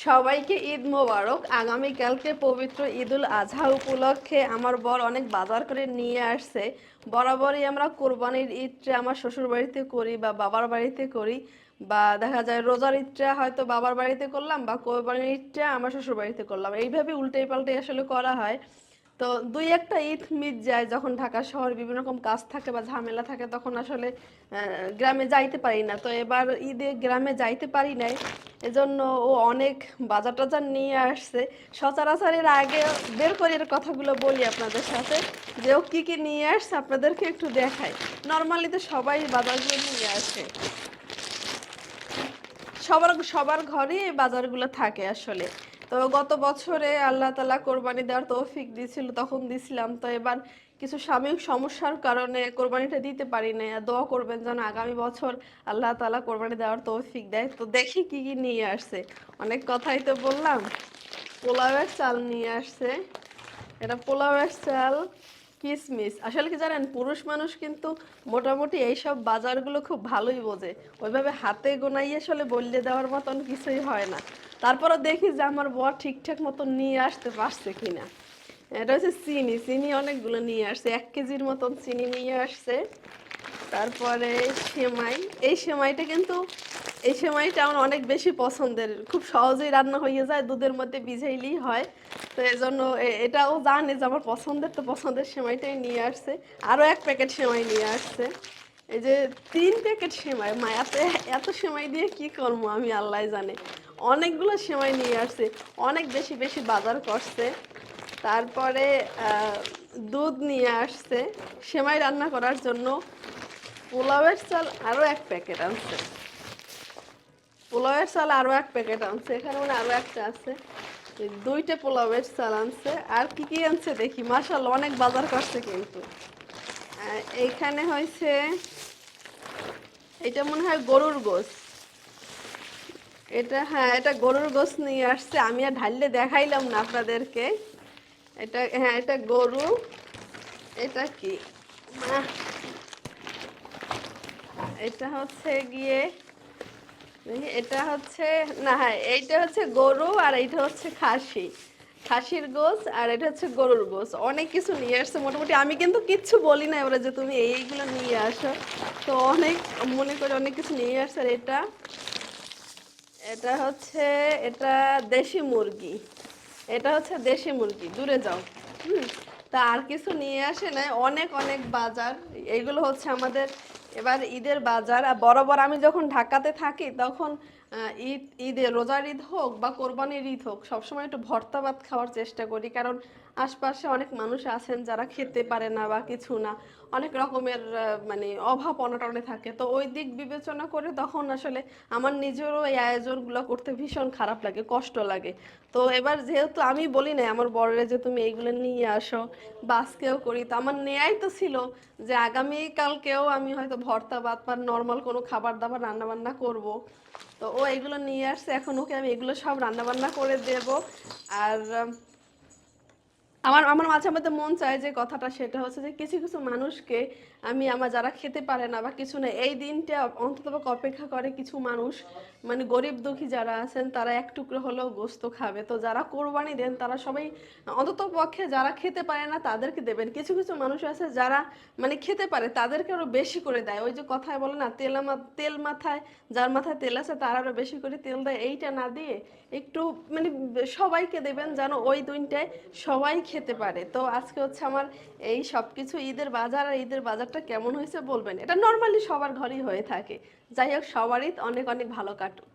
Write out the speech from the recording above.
সবাইকে ঈদ মোবারক। আগামীকালকে পবিত্র ঈদুল আজহা উপলক্ষে আমার বর অনেক বাজার করে নিয়ে আসছে। বরাবরই আমরা কোরবানির ঈদটা আমার শ্বশুর বাড়িতে করি বা বাবার বাড়িতে করি বা দেখা যায় রোজার ঈদটা হয়তো বাবার বাড়িতে করলাম বা কোরবানির ঈদটা আমার শ্বশুর বাড়িতে করলাম। এইভাবে উল্টে পাল্টে আসলে করা হয়। তো দুই একটা ঈদ মিট যায় যখন ঢাকা শহর বিভিন্ন রকম কাজ থাকে বা ঝামেলা থাকে, তখন আসলে গ্রামে যাইতে পারি না। তো এবার ঈদে গ্রামে যাইতে পারি নাই। এজন্য ও অনেক বাজার টাজার নিয়ে আসছে। সচরাচর এর আগে বের করে এর কথাগুলো বলি আপনাদের সাথে, যে ও কী কী নিয়ে আসছে আপনাদেরকে একটু দেখাই। নর্মালি তো সবাই বাজারগুলো নিয়ে আসে। সবার সবার ঘরে বাজারগুলো থাকে আসলে। তো গত বছরে আল্লাহ তালা কোরবানি দেওয়ার তৌফিক দিয়েছিল, তখন দিছিলাম। তো এবার কিছু সাময়িক সমস্যার কারণে কোরবানিটা দিতে পারি না আর দোয়া করবেন যেন আগামী বছর আল্লাহ তালা কোরবানি দেওয়ার তৌফিক দেয়। তো দেখি কি কি নিয়ে আসছে। অনেক কথাই তো বললাম। পোলাওয়ের চাল নিয়ে আসছে। এটা পোলাওয়ের চাল। কিসমিস। আসলে কি জানেন, পুরুষ মানুষ কিন্তু মোটামুটি এইসব বাজারগুলো খুব ভালোই বোঝে। ওইভাবে হাতে গোনাই আসলে বললে দেওয়ার মতন কিছুই হয় না। তারপরে দেখি যে আমার বর ঠিকঠাক মতন নিয়ে আসতে পারছে কিনা। এটা হচ্ছে চিনি। চিনি অনেকগুলো নিয়ে আসছে। এক কেজির মতন চিনি নিয়ে আসছে। তারপরে সেমাই। এই সেমাইটা কিন্তু এই সময়টা আমার অনেক বেশি পছন্দের। খুব সহজেই রান্না হয়ে যায়, দুধের মধ্যে ভিজাইলেই হয়। তো এই জন্য এটাও জানে যে আমার পছন্দের, তো পছন্দের সেমাইটাই নিয়ে আসছে। আরও এক প্যাকেট সেমাই নিয়ে আসছে। এই যে তিন প্যাকেট সেমাই, মা, এত এত সেমাই দিয়ে কি করব আমি আল্লাহ জানে। অনেকগুলো সেমাই নিয়ে আসছে, অনেক বেশি বেশি বাজার করছে। তারপরে দুধ নিয়ে আসছে। সেমাই রান্না করার জন্য পোলাওয়ের চাল আরও এক প্যাকেট আনছে। পোলাওয়ের চাল আরও এক প্যাকেট আনছে। এখানে মানে আরও একটা আছে। দুইটা পোলাওয়ের চাল আনছে। আর কি কি আনছে দেখি? মাসাল্লাহ অনেক বাজার করছে কিন্তু। এইখানে হয়েছে, এটা মনে হয় গরুর গোস এটা হ্যাঁ এটা গরুর গোস নিয়ে আসছে। আমি আর ঢাললে দেখাইলাম না আপনাদেরকে। এটা হ্যাঁ এটা গরু। এটা কি? এটা হচ্ছে গিয়ে এটা হচ্ছে, না হ্যাঁ এইটা হচ্ছে গরু আর এইটা হচ্ছে খাসি। খাসির গোস আর এটা হচ্ছে গরুর গোস অনেক কিছু নিয়ে আসছে মোটামুটি। আমি কিন্তু কিচ্ছু বলি না এবারে যে তুমি এইগুলো নিয়ে আসো। তো অনেক, মনে করে অনেক কিছু নিয়ে আসছে। এটা এটা হচ্ছে, এটা দেশি মুরগি। এটা হচ্ছে দেশি মুরগি, দূরে যাও। হুম, তা আর কিছু নিয়ে আসে না অনেক অনেক বাজার। এইগুলো হচ্ছে আমাদের এবার ঈদের বাজার বরাবর আমি যখন ঢাকাতে থাকি তখন ঈদ, ঈদে রোজার ঈদ হোক বা কোরবানির ঈদ হোক, সবসময় একটু ভর্তা ভাত খাওয়ার চেষ্টা করি। কারণ আশপাশে অনেক মানুষ আছেন যারা খেতে পারে না বা কিছু না। অনেক রকমের মানে অভাব অনটনে থাকে। তো ওই দিক বিবেচনা করে তখন আসলে আমার নিজেরও এই আয়োজনগুলো করতে ভীষণ খারাপ লাগে, কষ্ট লাগে। তো এবার যেহেতু আমি বলি না আমার বড়রে যে তুমি এইগুলো নিয়ে আসো বা আজকেও করি, তো আমার নেয়াই তো ছিল যে আগামীকালকেও আমি হয়তো ভর্তা ভাত বা নর্মাল কোনো খাবার দাবার রান্না বান্না করব। তো ও এগুলো নিয়ে আসছে। এখন ওকে আমি এগুলো সব রান্না বান্না করে দেব। আর আমার আমার মাঝে মধ্যে মন চায় যে কথাটা সেটা হচ্ছে যে কিছু কিছু মানুষকে আমি আমার যারা খেতে পারে না বা কিছু না এই দিনটা অন্তত অপেক্ষা করে কিছু মানুষ মানে গরিব দুঃখী যারা আছেন, তারা এক টুকরো হলেও গোস্ত খাবে। তো যারা কোরবানি দেন, তারা সবাই অন্তত পক্ষে যারা খেতে পারে না, তাদেরকে দেবেন। কিছু কিছু মানুষ আছে যারা মানে খেতে পারে, তাদেরকে আরও বেশি করে দেয়। ওই যে কথায় বলে না, তেল তেল মাথায়, যার মাথায় তেল আছে, তার আরও বেশি করে তেল দেয়। এইটা না দিয়ে একটু মানে সবাইকে দেবেন যেন ওই দিনটায় সবাই খেতে পারে। তো আজকে হচ্ছে আমার এই সব কিছু ঈদের বাজার আর ঈদের বাজারটা কেমন হয়েছে বলবেন? এটা নর্মালি সবার ঘরেই হয়ে থাকে। যাই হোক, সবারই অনেক অনেক ভালো কাটুক।